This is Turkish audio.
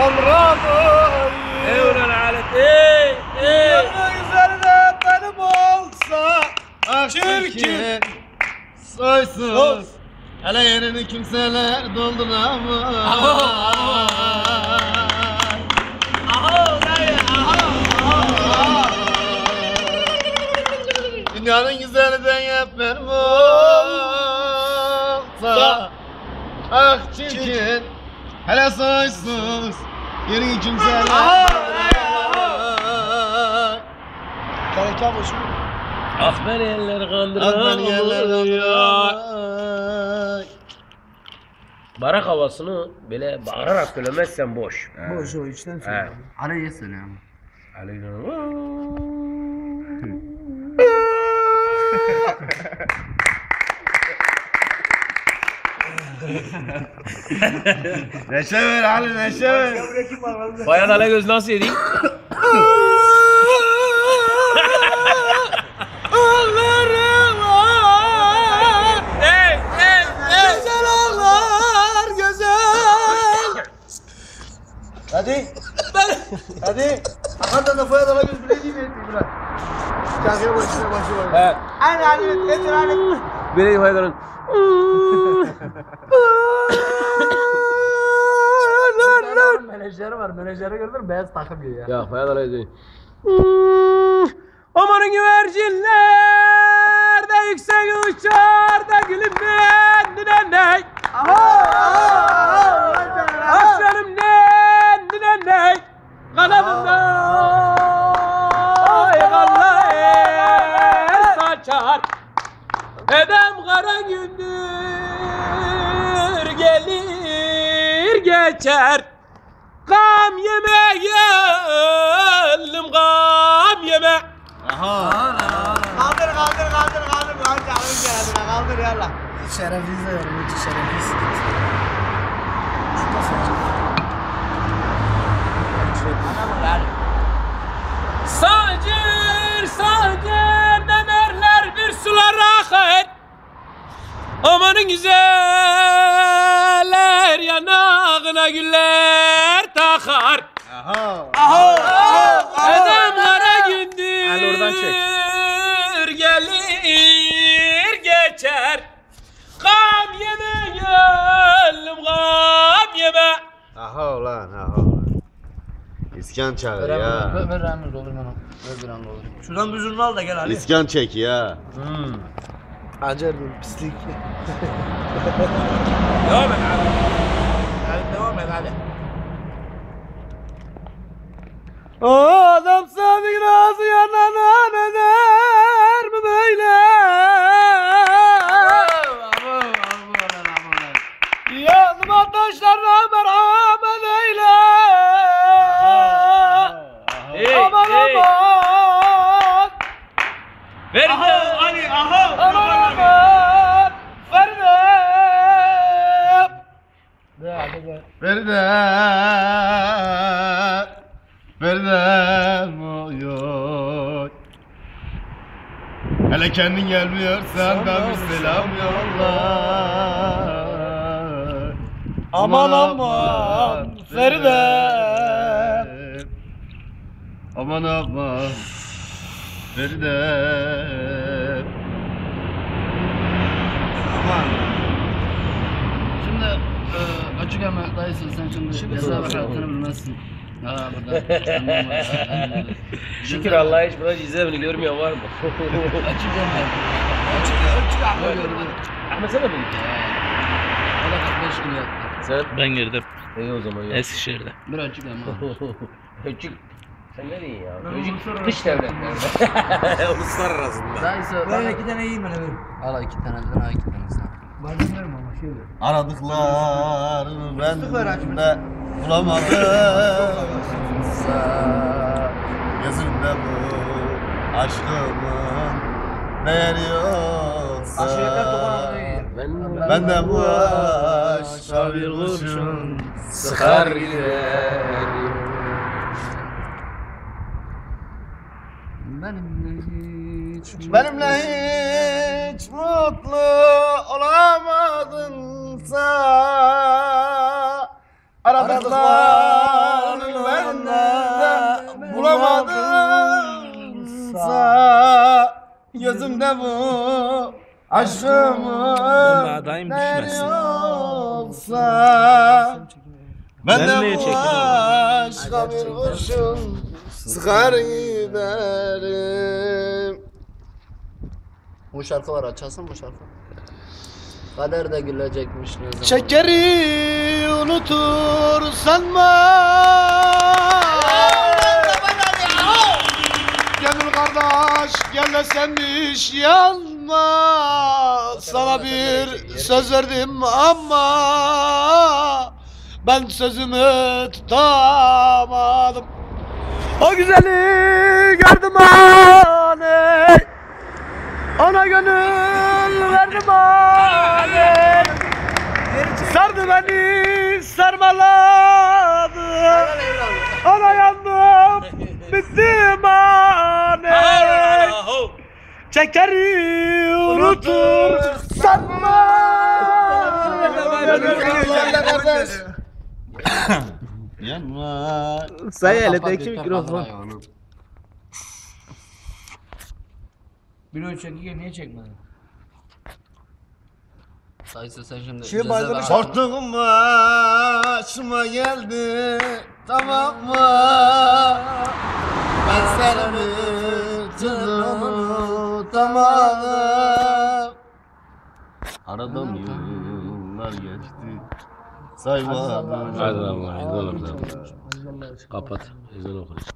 Hamramayı Ey ulan alet ey! Ey. Yanına üzerine benim olsa Ah Çirkin. Soysuz. Hele yerini kimseler dolduramaz Dünyanın güzeli ben yap benim olsa. Ah çirkin. Hele soysuz Yerini kimseler Kaleka boşu Ah beni eller Ah beni yerler kandıramıyor. dolduramaz Barak havasını böyle bağırarak söylemezsen boş. Boş o içten He. söyle Araya söylüyorum. Neşe ver Ali neşe ver. Bayan Alagöz nasıl güzel Hadi Hadi Hatta da foya dala göz bile değil mi? Şarkıya başına başına He. Hadi hadi getir hadi Beni faydalan. Menajeri var menajeri gördün mü? Beyaz takım giyiyor Ya faydalan öyle. Amanın güvercinler de yüksek uçar da gülüm kendine ney. Aslanım geçer. Gam yeme geldim gam yeme. Aha. Kaldır kaldır kaldır kaldır Kaldır kaldır geldi kaldır yalla Şerefsiz de yorum hiç şerefsiz Sacır sacır demerler bir sular akar. Amanın güzeller yanağına güller takar. Aha. Edem kara gündür Al oradan çek. gelir geçer. Gam yeme geldim gam yeme. Aha ulan aha. İskan çağır ya. Ver ver Ramil olur bana Ver bir an olur Şuradan bir zurna al da gel hadi İskan çek ya. Acar bir pislik Devam et abi. Et hadi Adam sadık razı yanana eder mi böyle? Yanıma taşlarına merhamet eyle. Aman aman. Ver de Ali aha. Aman aman. Feride. De hadi be. Feride. Feride. Oy. Hele kendin gelmiyorsan da bir selam yolla. Aman aman Feride. Aman aman Feride. Aman. Şimdi e, açık ama dayısın sen şimdi hesabı hakkını bilmezsin. Ha burada. Şükür Allah'a hiç burada izlemini görmüyor var mı? Açık ama. Açık açık ama gördüm. Ahmet sen de mi? O da 45 gün yattı. Sen? Ben girdim İyi o zaman ya. Eskişehir'de. Bir açık ama. Öcük. Sen ne diyorsun ya? Öcük dış devletlerde. Uluslararası. Dayısı bana iki tane yiyeyim ben efendim. Al iki tane ben al iki. Ben bilmiyorum ama şöyle. Aradıklar ben de bulamadım Gözümde bu aşkımın değeri yoksa. Ben, Ben de bu aşka bir kurşun sıkar gider. Benimle hiç Benimle hiç mutlu olamadınsa Aradıklar olamadımsa Gözümde bu aşkımın değeri olsa Ben de bu aşka bir kurşun sıkar giderim Bu şarkı var açasın bu şarkı. Kader de gülecekmiş ne zaman. Şekeri unutur sanma. Gönül kardeş gel de senmiş yanma. Sana bir söz verdim ama Ben sözümü tutamadım. O güzeli gördüm aney Ona gönül verdim aney Sardı beni sarmaladı. Ona yandım bittim aney Çekeri unutur sanma Yanma. Say elindeki mikrofon. Bir çekirge niye çekmedin? Dayısı sen şimdi Şimdi ver. Korktuğum başıma geldi tamam mı? Ben seni unutamadım. Aradan yıllar geçti. Saymadım. Hadi lan, hadi oğlum. Kapat. Ezan okunacak.